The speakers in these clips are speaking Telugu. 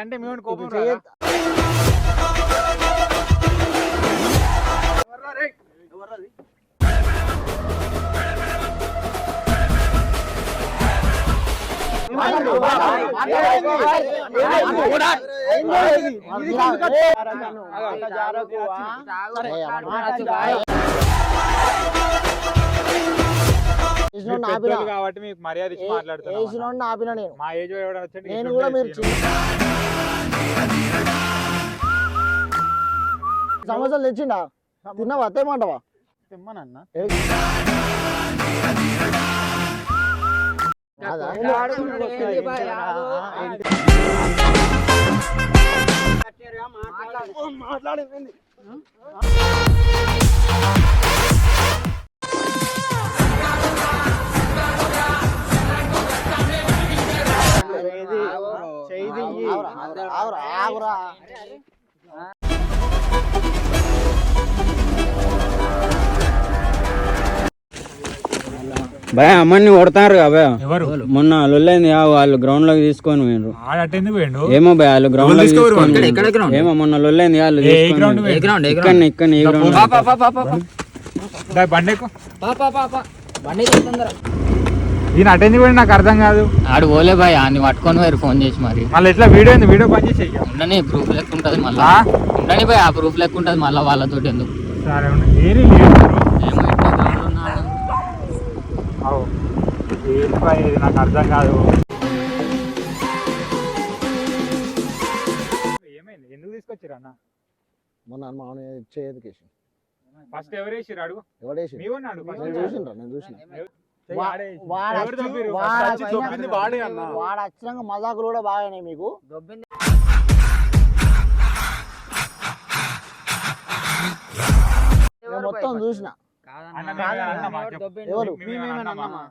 అంటే మేము కోపం ఇప్పుడు కాబట్టి మీకు మర్యాద ఇచ్చి మాట్లాడుతున్నాం అన్న. వేసినోడిని ఆపిన నేను. మా ఏజ్ ఎవడ వచ్చండి నేను కూడా మీరు సమస్యలు తెచ్చిండా? తిన్నావా? అత్తేమంటావా తెమ్మనన్నా. కాదా? భయ అమ్మని కొడతారు కదా ఎవరు? మొన్న లొల్లైంది ఆ వాళ్ళు గ్రౌండ్లోకి తీసుకొని పోయినరు ఏమో భయ వాళ్ళు గ్రౌండ్లోకి? ఏమో మొన్న లొల్లైంది వాళ్ళు ఇక్కడ ఇక్కడ బండి ఈయన అటెందుకు పోయిండు నాకు అర్థం కాదు. ఆడు పోలే బాయ్ అన్ని పట్టుకొని పోయారు ఫోన్ చేసి మరి. మళ్ళీ ఎట్లా వీడియో ఉంది వీడియో పని చేసి. ఉండని ప్రూఫ్ లెక్క ఉంటుంది మళ్ళా? ఉండని బాయ్ ఆ ప్రూఫ్ లెక్క ఉంటుంది మళ్ళా వాళ్ళతో ఎందుకు? సరే. ఏరీ నాకు అర్థం కాదు. ఏమైంది? ఎందుకు తీసుకొచ్చిర్రు అన్న? మొన్న మామూలు చేయదుకేసి ఫస్ట్ ఎవరు అడుగు? నీవు అన్నాడు నేను చూసిండ్రా నేను చూసిన. ఎవరు- వాడు మజాకులు కూడా బాగానే మీకు. మొత్తం చూసిన. ఎవరు మేమే అన్నమా?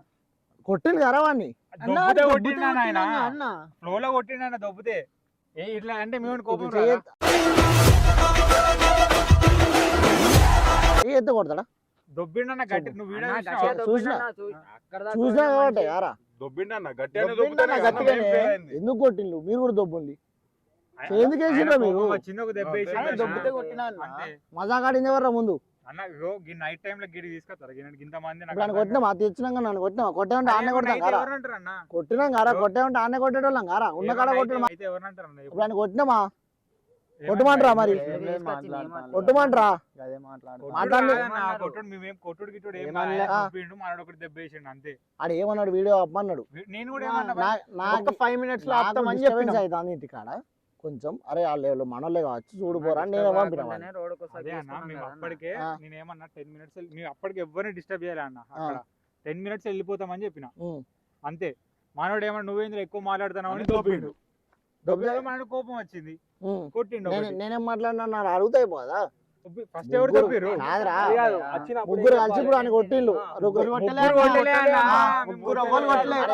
కొట్టింది కదా వాడిని? ఫ్లోలో కొట్టిండు దొబ్బుతే. ఇట్లా అంటే మేము కోపం ఎత్తి కొడతాడా? దొబ్బిండు అన్న గట్టి నువ్వు వీడియో అన్నా, చూసినావా? గట్టిగా చూసిన కాబట్టి యారా దొబ్బిండన్న గట్టి దొబ్బిండన్న గట్టిగానే. ఎందుకు కొట్టిండు మీరు కూడా దొబ్బుంది ఆయన- ఎందుకు వేసిండ్రా ఆయన మీరు? వచ్చింది, ఒక దెబ్బ వేసిండు అన్న. దొబ్బితే అంతే. మజాక్ ఆడింది ఎవర్రా ముందు అన్న ఇగో ఈ నైట్ టైం లో గిడి తీసుకొస్తారు గిన్నె ఇంత మంది నాకు ఇప్పుడు ఆయన అర్థం కొట్టినామా తెచ్చినాక నన్ను కొట్టినామా కొట్టామంటే ఆనే కాదు. కొడతాం అయితే కారా ఎవరు అంటారు అన్న? కొట్టినాం కారా కొట్టామంటే ఆనే కొట్టేటోళ్ళం కారా ఉన్న కాడ కొట్టడం అయితే ఎవరు అంటారు అన్న? ఇప్పుడు ఆయన కొట్టినామా కొట్టమంటారా మరి? కొట్టుడు కొట్టమంటారా ఆడు ఏమన్నాడు? వీడియో అప్పన్నాడు వీ- నేను కూడా ఏమన్నా నా- నాకు ఫైవ్ మినిట్స్ అవుతుంది ఇంటికాడ. కొంచెం అరే వాళ్ళు మనోళ్ళే కావచ్చు చూడు పోరా అని నేను అప్పటికే ఆ. నేను ఏమన్నా టెన్ మినిట్స్ మేము అప్పటికి ఎవరిని డిస్టర్బ్ చేయాలి అన్న టెన్ మినిట్స్ వెళ్ళిపోతామని చెప్పిన. అంతే. మనోడు ఏమన్నా నువ్వేంద్ర ఎక్కువ మాట్లాడుతున్నావు అని దొబ్బితే- దొబ్బితే మనోడు కోపం వచ్చింది. కొట్టిండు నేను మాట్లాడినా నాకు అడుగుతా అయిపోదా ఫస్ట్ ఎవరు ముగ్గురు. కలిసి ఇప్పుడు ఆయన కొట్టిండు.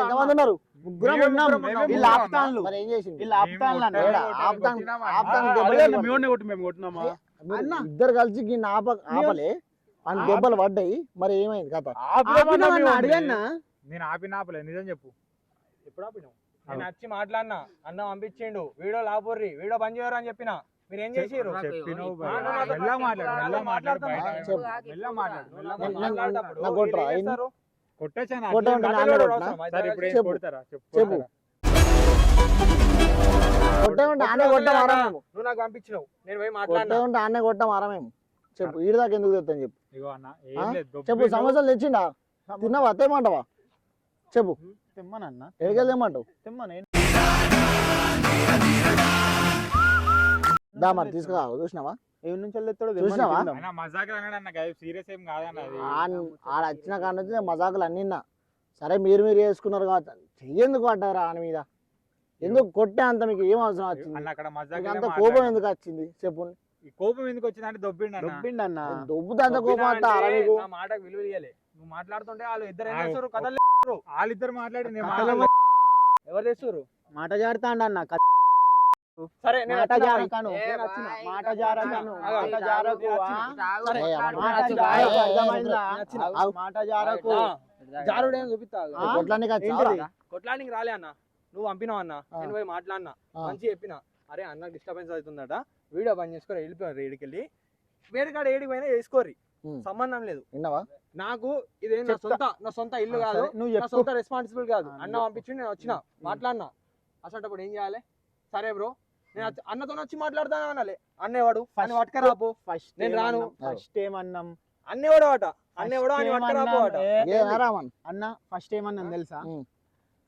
ఎంతమంది ఉన్నారు ముగ్గురం మేము ఉన్నాం ముగ్గురం ఉన్నాం. వీళ్ళు ఆపుతాన్లు మరి ఏం చేసింది వీళ్ళు ఆపుతాన్లు ఆపుతాను-? ఆపుతాను కొట్టి మేము కొట్టినామా. ఇద్దరు కలిసి గిన్నె ఆప ఆపలే. ఆయన దెబ్బలు పడ్డాయి. మరి ఏమైంది కథ? అడిగన్నా? నేను ఆపిన ఆపలే. నిజం చెప్పు. ఎప్పుడు ఆపినావు? నేను వచ్చి మాట్లాడినా అన్న పంపించిండు వీడియో లాపోర్రి వీడియో బంద్ చేయరు అని చెప్పిన మీరు ఏం బయట. చెప్పు. నువ్వు నాకు పంపించినావు. నేను పోయి మాట్లాడినా. కొట్టేమంటే ఆనే కొట్టాం ఆరా మేము. చెప్పు ఈడి దాకా ఎందుకు తెస్తాను చెప్పు. చెప్పు. సమస్యలు తెచ్చిండా? తిన్నావా? అత్తేమంటావా చెప్పు. తెమ్మనన్న? ఎక్కడికి తెమ్మంటావు? తెమ్మనే? దా మరి తీసుకురా చూసినావా? ఏ నుంచి వెళ్ళేస్తాడో చూసినావా? ఆయన మజాకులు అన్నాడు అన్న సీరియస్ ఏం కాదన్న ఆడ వచ్చిన కాడ నుంచి మజాకులు అన్నిన్నా సరే మీరు మీరు వేసుకున్నారు కావచ్చు. చెయ్యేందుకు పడ్డారా ఆయన మీద? ఎందుకు కొట్టే అంత మీకు ఏం అవసరం వచ్చింది? అన్న అక్కడ మీకు మజాక్ అంత కోపం ఎందుకు వచ్చింది? చెప్పు. కోపం ఎందుకు వచ్చింది అంటే దొబ్బిండు అన్న దొబ్బిండన్న. దొబ్బుతే అంత కోపం మీకు? మాటకు విలువ నువ్వు మాట్లాడుతుంటే వాళ్ళు ఇద్దరు కథలు వాళ్ళిద్దరు మాట్లాడి. ఎవరు చేస్తారు మాట జారుతాండన్న సరే నేను మాట వచ్చినా. జారకను. ఏ నేను వచ్చిన. బాయ్. మాట జారకను. ఆగు. మాట జారకు ఆ? సరే, మాట జారకు, జారుడు చూపిస్తా కొట్లానికి కొట్లానికి రాలే అన్న. నువ్వు పంపినావు అన్న. నేను పోయి మాట్లాడినా. మంచి చెప్పిన. అరే అన్న డిస్టర్బెన్స్ అవుతుందట. వీడియో బంద్ చేసుకొని వెళ్ళిపోయారు ఏడికెళ్ళి వేరే కాడ ఏడికి పోయినా వేసుకోర్రి ఉమ్. సంబంధం లేదు. విన్నావా? నాకు ఇదే నా. సొంత నా సొంత ఇల్లు కాదు. నువ్వు సొంత రెస్పాన్సిబుల్ కాదు. అన్న పంపించి నేను వచ్చిన. మాట్లాడినా? అసలు ఏం చేయాలి? సరే బ్రో. నేను వచ్చి- అన్నతో వచ్చి మాట్లాడతాను అనాలి. అన్నేవాడు అని పట్టుకరాపు ఫస్ట్ నేను రాను. ఫస్ట్ ఏమన్నాం? అన్నేవాడు అట. అన్నేవాడు అని పట్టుకరాపు? అట. అన్న. ఫస్ట్ ఏమన్నాం తెలుసా.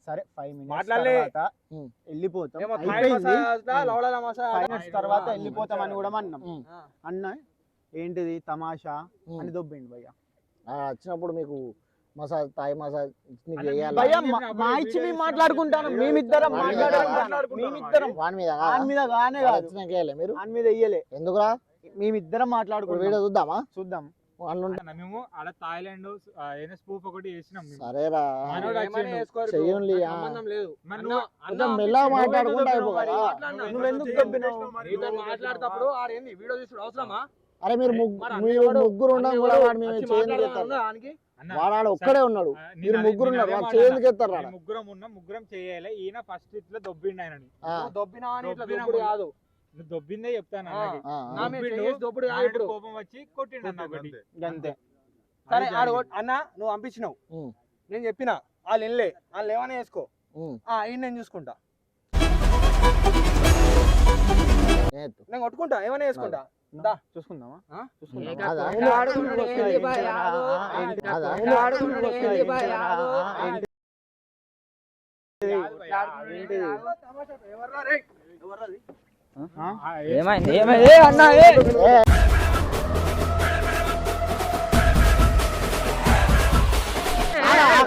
సరే ఫైవ్ మినిట్స్. తర్వాత. వెళ్ళిపోతాం. తర్వాత వెళ్ళిపోతాం అని కూడా అన్నాం. అన్న ఏంటిది తమాషా. అని దొబ్బిండు భయ్య. ఆ, వచ్చినప్పుడు మీకు మసాజ్ తాయి మసాజ్ నీకు అన్న, చేయాలా? భయ్య చేసిన మా- ఇచ్చి మేము మాట్లాడుకుంటాను. మేమిద్దరం మాట్లాడుకుంటాను. మేమిద్దరం. వాని మీద దాని మీద గానే కాదు. వచ్చినాక వేయలే మీరు? దాని మీద వెయ్యలే ఎందుకురా? మేమిద్దరం ఇప్పుడు మాట్లాడుకుంటాం వీడియో చూద్దామా? చూద్దాం. అన్న, మేము ఆడ థాయిలాండ్ ఏదో స్పూఫ్ ఒకటి చేసినాం మేము. సరేరా. మనోడు ఏమని వచ్చిండు. వేసుకోరు చెయ్యండి, నాకు ఆ. సంబంధం లేదు. మరి అన్న, నువ్వు- అన్న కొంచెం మెల్లగా పంపించి- మాట్లాడుకుంటే నువ్వు అయిపోయి ఎందుకు కదా. మాట్లాడినావు? నువ్వు ఎందుకు దొబ్బినావు? నీతో మాట్లాడేటప్పుడు ఆడేంది? వీడియో తీసుడు అవసరమా? అరే మీరు మరి ముగ్గురు అన్నీ కూడా వాడు మేము చేయందుకు ఎత్తారు? వాడు ఒక్కడే ఉన్నాడు. మీరు ముగ్గురు నేను ఉన్నారు. వాడు చేయందుకు ఎత్తారు ముగ్గురం ఉన్నాం ముగ్గురం చేయాలి. ఈయన ఫస్ట్ ఇట్లా దొబ్బిండు ఆయనని. ఆ, నువ్వు దొబ్బినా అని ఇట్లా దొబ్బినా దొబ్బుడు మొన్న. కాదు. దొబ్బిందే చెప్తాను కోపం వచ్చి కొట్టిండు అన్న ఒకటి అంతే. సరే ఆడు అన్న నువ్వు పంపించినావు. నేను చెప్పిన వాళ్ళు. వెళ్ళే వాళ్ళు ఏమైనా వేసుకో ఈయన నేను చూసుకుంటా. నేను కొట్టుకుంటా ఏమైనా వేసుకుంటా దా. చూసుకుందామా ఆ? చూసుకుందామా? అదా?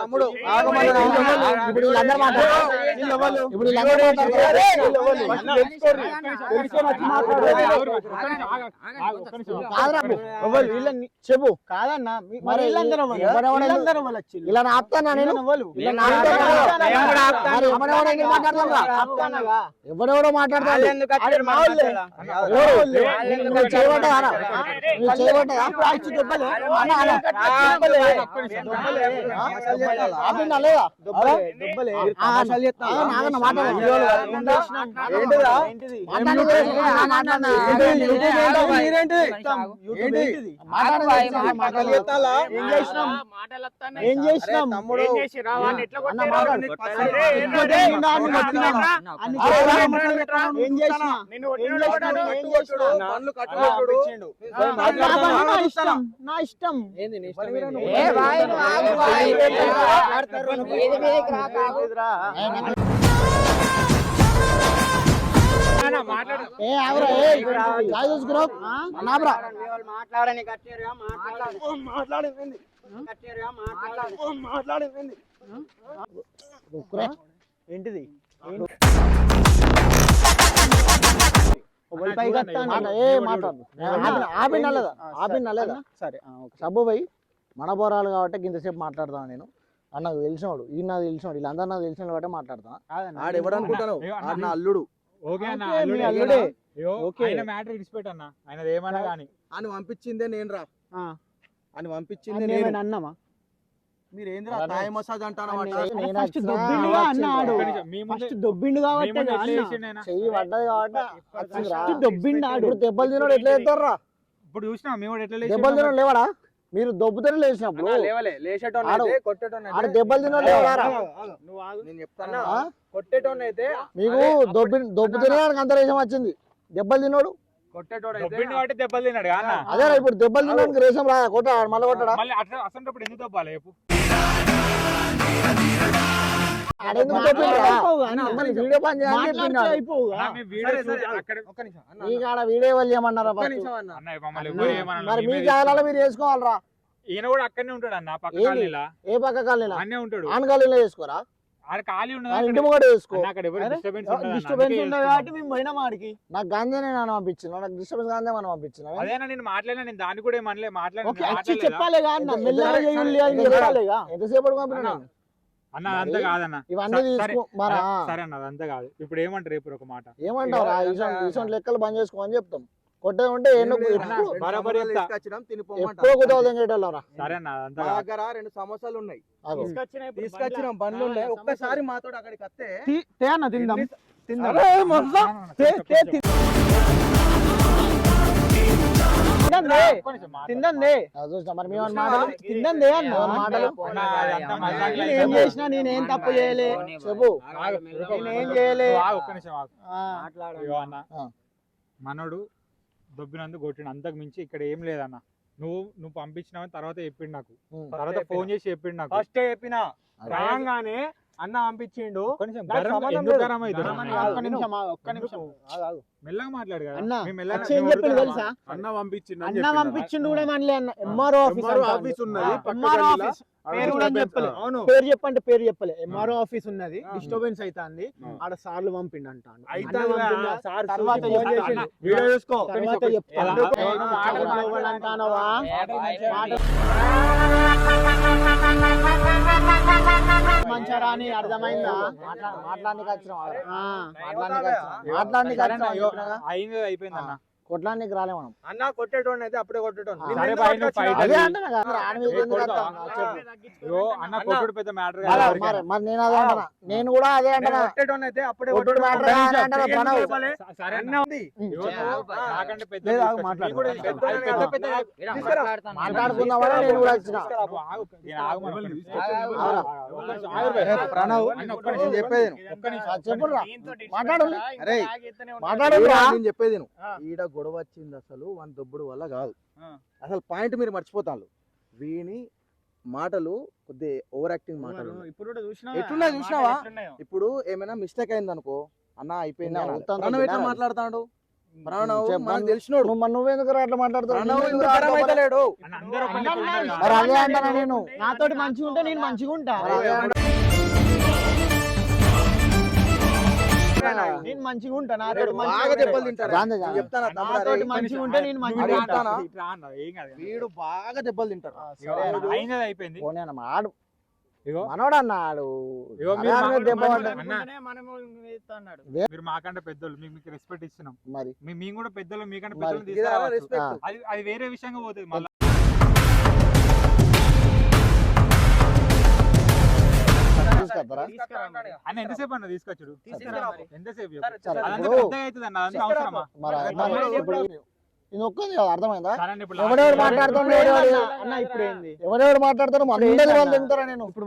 తమ్ముడు ఇప్పుడు చెప్పు కాదన్నా మరి ఎవరు వచ్చిళ్ళు? ఇలా ఆపుతానా నేను ఎవడెవడో మాట్లాడతాడు అరే మాట్లాడు. ఏం చేసినాం? ఏం తమ్ముడు. ఏం నా ఇష్టం. నా ఇష్టం. ఏంది లేదా? సరే. సబ్బు పోయి మన పోరాలు కాబట్టి ఇంతసేపు మాట్లాడతాను నేను. అన్న నాకు తెలిసినవాడు ఈ నాకు తెలిసినవాడు వీళ్ళందరూ నాకు తెలిసిన కాబట్టి మాట్లాడతా కాదన్నా. ఆడు ఎవడనుకుంటాను అయ్యో, అన్న, ఆడు నా అల్లుడు. ఓకే అన్న ఓకే, మీ అల్లుడే. అల్లుడే. అయ్యో, ఓకే. ఆయన మ్యాటర్ ఇడిచిపెట్టన్న ఆయన ఏమన్నా కానీ అని పంపించిందే నేను రా ఆ, అని పంపించిందే అన్ని నేను ఏమైనా అన్నామా మీరు ఏందిరా అలానే. తాయి మసాజ్ అంటారా అరే, అరే, నేను ఫస్ట్ వచ్చినా, దొబ్బిండుగా వచ్చిండు. అన్నాడు. ఒక్క నిమిషం, మీ ముందే- ఫస్ట్ దొబ్బిండు మీ కాబట్టి ముందే ఎట్లా అన్న. చేసిండు ఆయన? చెయ్యి పడ్డది కాబట్టి వచ్చిందిరా. ఫస్ట్ దొబ్బిండాడు ఇప్పుడు దెబ్బలు తినోడు ఎట్లా చేస్తారా ఇప్పుడు చూసినా మేము కూడా ఎట్లా దెబ్బలు తినోడు లేవాడా మీరు దొబ్బుతూనే లేచినప్పుడు ఆడు- దెబ్బలు తినోడు లేవాడా నువ్వు ఆగు. నేను చెప్తాను? ఆ? కొట్టేటోన్ అయితే మీకు దొబ్బి దొబ్బుతూనే అంత రేషం వచ్చింది. దెబ్బలు తినోడు దెబ్బలు తిన్నాడు అదే ఇప్పుడు దెబ్బలు తినడానికి రేషం రా కొట్టాడు? మళ్ళీ కొట్టాడా? మళ్ళీ అట్లా అసలు ఎందుకు దొబ్బాలి? వీడియో పని వాళ్ళు ఏమన్నారా మరి మీ జాగాలలో మీరు ఈయన కూడా అక్కడనే ఉంటాడు అన్న పక్క? కాలనీలా. ఏ పక్క కాలనీలా? అన్నే ఆన్ కాలనీలో నాకు గాంధీనే నన్ను పంపించిన నాకు డిస్టర్బెన్స్ గాంధీ మనం పంపించిన అదేనా నేను మాట్లాడినా నేను దాన్ని కూడా ఏమనలే ఓకే వచ్చి మాట్లాడి చెప్పాలిగా అన్న ఎంత- మెల్లగా ఎంత- చేయాలి అని ఎంత- చెప్పాలిగా. ఎంతసేపటి పంపిన అన్న, అదంతా కాదన్న ఇవన్నీ సరే, తీసుకో మరి ఆ, సరే అన్న అదంతా కాదు ఇప్పుడు ఏమంటారు రేపు ఒక మాట ఏమంటావు రా ఇగో, ఇసొంటి- అన్న. ఇసొంటి లెక్కలు బంద్ చేసుకో అని చెప్తాం కొట్టే ఉంటే ఎప్పుడు సరే అన్న అదంతా. దగ్గర రెండు సమోసాలు ఉన్నాయి. తీసుకొచ్చినాం బండ్లు ఉన్నాయి ఒక్కసారి మాతో అక్కడికి వస్తే తి- తే అన్న తిందాం తిందాం అది చూసినా మరి మేము? మాటలు తిందందే అన్న. మాటలు నేను. చేసినా నేను ఏం తప్పు చేయలే. చెప్పు. నేను ఏం చేయలే. ఒక్క నిమిషం. మనోడు దొబ్బినందుకు కొట్టిన అంతకు మించి ఇక్కడ ఏం లేదన్న. నువ్వు నువ్వు పంపించినావని తర్వాత చెప్పిండు నాకు. తర్వాత ఫోన్ చేసి చెప్పిండు నాకు. ఫస్ట్ చెప్పిన. రాగానే అన్న పంపించిండు. మెల్లగా మాట్లాడు కదా. అన్న పంపించిండు అని అన్న. పంపించిండు కూడా మనలే అన్న ఎంఆర్ఓ ఆఫీస్ ఎంఆర్ఓ అంటాడు. ఆఫీస్ ఉన్నది ఎంఆర్ఓ. ఆఫీస్ పేరు కూడా. చెప్పలే పేరు చెప్పంటే పేరు చెప్పలే ఎంఆర్ఓ ఆఫీస్ ఉన్నది. డిస్టర్బెన్స్ అవుతుంది. ఆడ సార్లు పంపిండు అంటాను తర్వాత ఫోన్ చెప్తా. చేసిండు. అన్న, వీడియో చూసుకో తర్వాత చెప్తా ఎలా? ఏ, ఏ, నువ్వు మాటలు మాటలు మాట్లాడు. అంటానవా కొట్లాడనీకి రాలే మనం. అన్న కొట్టేటోడిని అయితే అప్పుడే? చెప్పు. మరి మరి నేను అదే నేను కూడా అదే అంటున్నా. కొట్టేటోడిని అయితే అప్పుడే కొట్టుడు కొట్టేటోడిని. matter కాదు ఒక్క అంటారా నిమిషం. ప్రణవ్? చెప్పాలి. సరే అన్న. అన్న ఉంది. ఇగో నువ్వు నాకంటే పెద్ద లేదు, ఆగు, తీసుకొచ్చి- మాట్లాడు. నీకు కూడా పెద్ద అది పెద్ద కాదు. పెద్ద తీసుకురా. మాట్లాడుకుందామని నేను కూడా వచ్చిన. ప్రణవ్, చెప్పేది చెప్పురా మాట్లాడు. అరే మాట్లాడు. నేను చెప్పేది. ఈడ గొడవ వచ్చింది అసలు వన్ దొబ్బుడు వల్ల కాదు. ఆ. అసలు పాయింట్ మీరు మర్చిపోతాను వీని మాటలు కొద్ది ఓవర్ యాక్టింగ్ మాటలు. ఇప్పుడు కూడా చూసినావా? ఇప్పుడు ఏమైనా మిస్టేక్ అయింది అనుకో అన్న అయిపోయింది నా అనాలి. ఉత్తాంతం ప్రణవ్ ఎట్లా వినాలి. మాట్లాడతాడు? ప్రణవ్ చెప్పు. మనకు తెలిసినోడు. మరి నువ్వెందుకు అట్లా నేను? నాతోటి మంచిగా ఉంటే నేను మంచిగా ఉంటా. నేను మంచిగా ఉంటా నాతోటి వీడు మంచిగా బాగా ఉంటే. దెబ్బలు తింటారు గాంధీ నేను. చెప్తానా? నాతోటి మంచిగా ఉంటే మంచిగా ఉంటానా? వీడు బాగా దెబ్బలు తింటారు. అయినది అయిపోయింది. ఆడు. మనోడు అన్నాడు మీరు మాకంటే పెద్దోళ్ళు. మీకు మీకు రెస్పెక్ట్ ఇస్తున్నాం. మరి. మేము కూడా పెద్దలు మీకంటే పెద్దలు అది వేరే విషయంగా పోతుంది. అన్న ఎంతసేపు అన్న తీసుకొచ్చుడు. ఎంతసేపు ఇది ఒక్కది అర్థమైందా? ఎవడెవడు ఎవడెవడు- మాట్లాడతారో అందరి? వాళ్ళు తింటారా నేను? ఇప్పుడు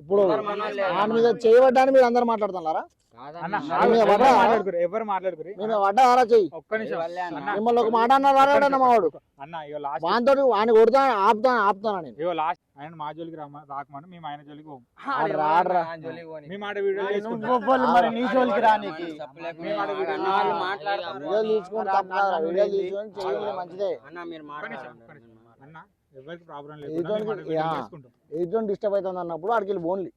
ఇప్పుడు దాని మీద చేయబడ్డానికి మీరు అందరు మాట్లాడుతున్నారా? ఎవరు? మాట్లాడుకోరు చెయ్యి. ఒక్క నిమిషం. అన్న? మిమ్మల్ని ఒక మాట అన్న రాడన్న మావాడు అన్న ఇగో లాస్ట్ వానితో వాని కొడతా ఆపుతాను ఆపుతానా నేను? ఇగో లాస్ట్ ఆయన మా జోలికి రామ రాకమని మేము ఆయన జోలికి పోము. వీడియో చేసుకుంటాం మరి నీ రానీకి. వీడియో తీసుకొని తీసుకొని చేయండి మంచిదే. అన్న ఎవరికి ప్రాబ్లం లేదు. డిస్టర్బ్ అవుతుంది అన్నప్పుడు ఆడికి వెళ్ళి ఓన్లీ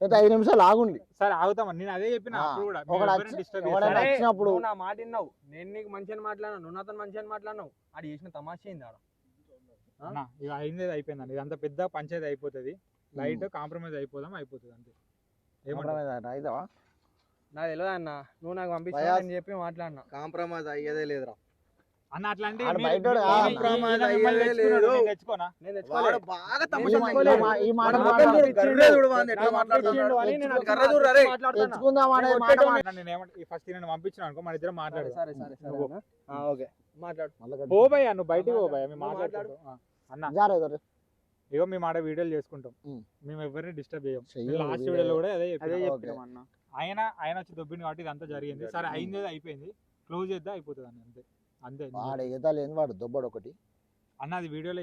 అయితే ఐదు నిమిషాలు ఆగుండి. సరే ఆగుతాం నేను అదే చెప్పిన అప్పుడు కూడా ఒకడు వచ్చి-? సరే, వచ్చినప్పుడు నువ్వు నా మాట విన్నావు. నేను నీకు మంచిగా మాట్లాడినా నువ్వు నాతో మంచిగా మాట్లాడినావు. అది చేసిన తమాషా అయింది ఆడ? అన్న ఇక అయింది అయిపోయిందండి ఇదంతా పెద్ద పంచాయతీ అయిపోతుంది. లైట్ కాంప్రమైజ్ అయిపోదాం అయిపోతుంది అంతే? అయితావా? నాకు తెలియదు అన్న నువ్వు నాకు పంపించావు చెప్పి మాట్లాడినా. కాంప్రమైజ్ అయ్యేదే లేదురా. అన్న అట్లా అంటే ఆడు మీరు- బయటోడు మీరు- కాదు. ఈయన- Compromise ఈయన మిమ్మల్ని అయ్యేదే తెచ్చుకున్నాడు, లేదు. నేను తెచ్చుకోనా నేను వాడు బాగా ఈ మా- ఈ మా- ఈ మాట వాడు మాట్లాడు. మొత్తం గర్రే చూడు వాడిని ఎట్లా నాకు మాట్లాడుతున్నాడు. పంపించిండు అని నేను తెచ్చుకో- గర్రె చూడు రే. తెచ్చుకుందాం అనే నేను మాట కొట్టేటోని- మాట్లాడు. అన్న, నేను ఏమంటే ఫస్ట్ నేను పంపించిన అనుకో మన ఇద్దరం మాట్లాడు సరే సరే ఓకే మాట్లాడు నువ్వు బయటికి పో భయ్యా మేము ఆ, అన్న. ఇగో మేము ఆడ వీడియోలు చేసుకుంటాం. మేము ఎవరిని డిస్టర్బ్ చేయం లాస్ట్ వీడియో. వీడియోలో కూడా అదే. చెప్పినాం అన్న ఆయన ఆయన వచ్చి దొబ్బింది కాబట్టి ఇదంతా జరిగింది సరే అయింది అయిపోయింది క్లోజ్ చేద్దాం అయిపోతుంది అన్న అంతే అంతే వాడు ఎగతాలేని వాడు దొబ్బడు ఒకటి. అన్న అది వీడియోలో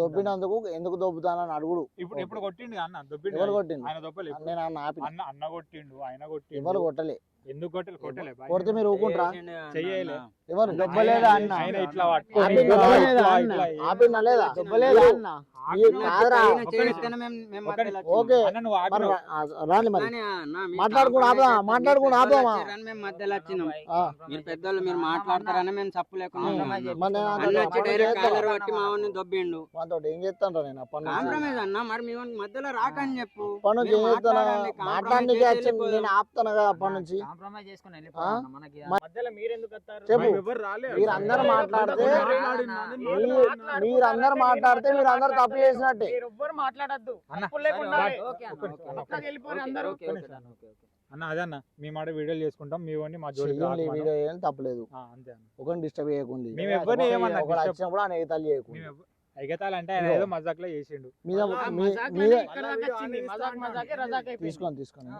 దొబ్బినందుకు ఎందుకు దొబ్బుతానని అడుగుడు. ఇప్పుడు ఇప్పుడు కొట్టిండు అన్న దొబ్బిండు ఎవరు. కొట్టిండు? ఆయన దొబ్బలు ఇప్పుడు. నేను అన్న ఆపిన. అన్న అన్న కొట్టిండు ఆయన కొట్టిండు. ఎవరు కొట్టలే? ఎందుకు కొట్టలే? కొట్టలే. కొడితే మీరు ఊకుంటారా? చెయ్యలే ఎవరు? దొబ్బలేదా అన్న? ఆయన ఇట్లా దొబ్బలేదా ఆపిన లేదా దొబ్బలేదా అన్న? ఓకే రాని మరి మాట్లాడుకుని ఆపుదా మాట్లాడుకుని ఆపుదామా? మేము మధ్యలో వచ్చినాం మీరు పెద్దోళ్ళు మీరు మాట్లాడతారని మేము తప్పు లేకుండా దొబ్బిండు. ఏం చేస్తాను నేను? అప్పటి నుంచి. కాంప్రమైజ్ అన్న మరి మీ మధ్యలో రాకని చెప్పు. అప్పటి నుంచి మీరు ఏం చేస్తాను? మాట్లాడండి, compromise మాట్లాడడానికి. నేను ఆపుతాను కదా అప్పటి నుంచి? కాంప్రమైజ్ చేసుకుని మధ్యలో చెప్పు. మీరు అందరూ మాట్లాడితే మీ- మీరు అందరు మాట్లాడితే మీరు అందరు తప్పు చేసినట్టే. ఎవ్వరు మాట్లాడద్దు. అన్న, అదే అన్న మీ మాట వీడియోలు చేసుకుంటాం మీ వాడిని మా మనం. వీడియో ఏం తప్పలేదు ఆ, అంతే అన్న. ఒకరిని డిస్టర్బ్ చేయకుండా. మేము ఎవరిని ఏమన్నా వచ్చినప్పుడు ఆయన ఎగతాలు చేయకుండా ఎవ్వ- ఎగతాలంటే ఆయన. ఏదో మజాక్లో చేసిండు. మీద ఆ, మీ- మజాక్ మీద అంటే ఇక్కడ దాకా వచ్చింది. మజాక్ మజాకే రజాక్ అయిపోయింది. తీసుకొని తీసుకొని.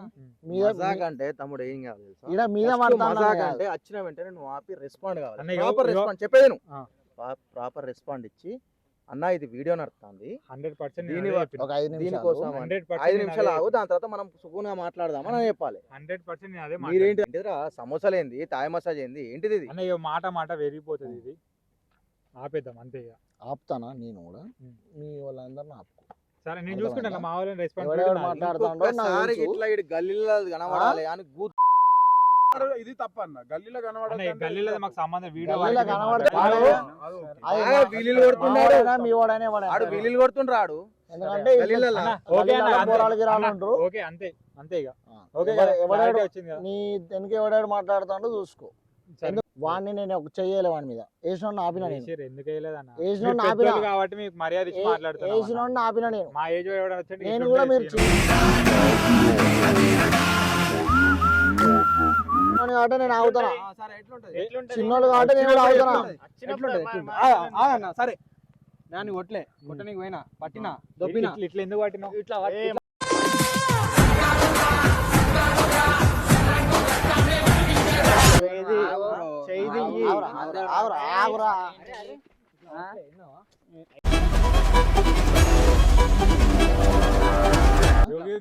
మీద మజాక్ అంటే తమ్ముడు ఏం కావాలి మీద మజాక్. అంటే వచ్చిన వెంటనే నువ్వు ఆపి రెస్పాండ్ కావాలి. ప్రాపర్ రెస్పాండ్ చెప్పేది నువ్వు. ప్రాపర్ రెస్పాండ్ ఇచ్చి అన్న ఇది వీడియో నడుస్తుంది హండ్రెడ్ పర్సెంట్ దీనికోసం ఐదు నిమిషాలు. ఆగు దాని తర్వాత మనం సుకుగా మాట్లాడదాం అని చెప్పాలి. హండ్రెడ్ పర్సెంట్ నేను అదే మీరేంటి సమోసాలు ఏంది? తాయి మసాజ్ ఏంది? ఏంటిది ఇది? అన్న మాట మాట వెరిగిపోతుంది ఇది. ఆపేద్దాం అంతే ఇక ఆపుతానా? నేను కూడా. మీ వాళ్ళందరిని ఆపుకో. సరే నేను చూసుకుంటాను మా వాళ్ళని రెస్పాన్స్ తెలుసు. ఇట్లా ఇటు గల్లీలో కనబడాలి అని గూ ఇది తప్ప అన్న. గల్లీలో అన్న ఈ గల్లీలో మాకు సంబంధం వీడియో వాడు- వాడు- వీలీలు కొడుతున్నాడు. మీ వాడైనా. ఆడు వీలీలు కొడుతుండ్రాడు ఎందుకంటే గల్లీలలో. అన్న, ఓకే అన్న, గల్లీలలో అంతే. ఇక. ఓకే ఎవడాడు నీ వెనక ఎవడాడు మాట్లాడుతాడో చూసుకో. వాడిని నేను ఒక చెయ్యలే వాడి మీద. వేసిన ఆపిన నేను. ఎందుకు వేయలేదన్న వేసిన మీరు ఆపిన. కాబట్టి మీకు మర్యాద ఇచ్చి. ఆపిన నేను. మా ఏజ్ నేను కూడా మీరు వచ్చినప్పుడు ఎట్లుంటది? మా- ఎట్లుంటది? మా- ఆ, ఆ అన్న సరే. నేను కొట్టలే కొట్టనికి పోయినా పట్టినా దొబ్బినా. ఇట్లా ఇట్లా ఎందుకు పట్టినావు? ఇట్లా. ఆగురా,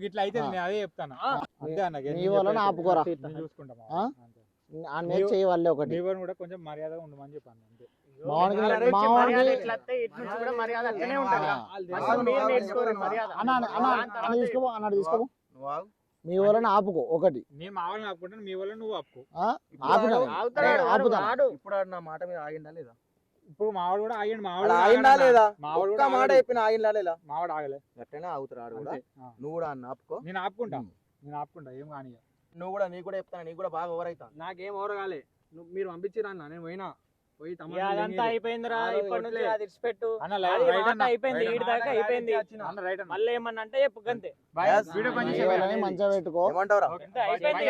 ఇట్లా అయితే నేను అదే చెప్తాను? అంతే అన్న నీ వలన ఆపుకోరా. నేను చూసుకుంటాం ఆ? ఆ నేర్చు చేయి వాళ్ళే ఒకటి. నీ వల్ల కూడా కొంచెం మర్యాదగా ఉండమని చెప్పాను అంతే. అన్నాడు తీసుకోపో నువ్వు ఆగు. మీ వాళ్ళని ఆపుకో ఒకటి. నేను మా వాళ్ళని ఆపుకుంటాను మీ వల్ల నువ్వు ఆపుకో. ఆ? ఆపిన నేను. ఆగుతాడు, నేను ఆపుతాను. ఆడు. ఇప్పుడు ఆడు నా మాట మీద ఆగిందా లేదా? ఇప్పుడు మావాడు కూడా ఆగండి మావాడు ఆగిందా లేదా? మావాడు కూడా మాట ఆగడు. చెప్పిన ఆగిందా లేదా? మావాడు ఆగలే. గట్టనే ఆగుతారు ఆడు కూడా. అంతే. నువ్వు కూడా అన్న ఆపుకో. నేను ఆపుకుంటా. నేను ఆపుకుంటా ఏం కానీ నువ్వు కూడా నీకు కూడా చెప్తాను? నీకు కూడా బాగా ఓవర్ అవుతా నాకేం ఓరగాలే నువ్వు మీరు పంపించిరా అన్న నేను పోయినా. పోయి అదంతా. అయిపోయిందిరా ఇప్పటి నుంచి. అది అన్న అయిపోయింది ఈడి. దాకా అయిపోయింది. మళ్ళీ ఏమన్నా అంటే చెప్పు గంతే. వీడియో పని మీ చేసే వాళ్ళని మంచిగా పెట్టుకో. అంతే అయిపోయింది.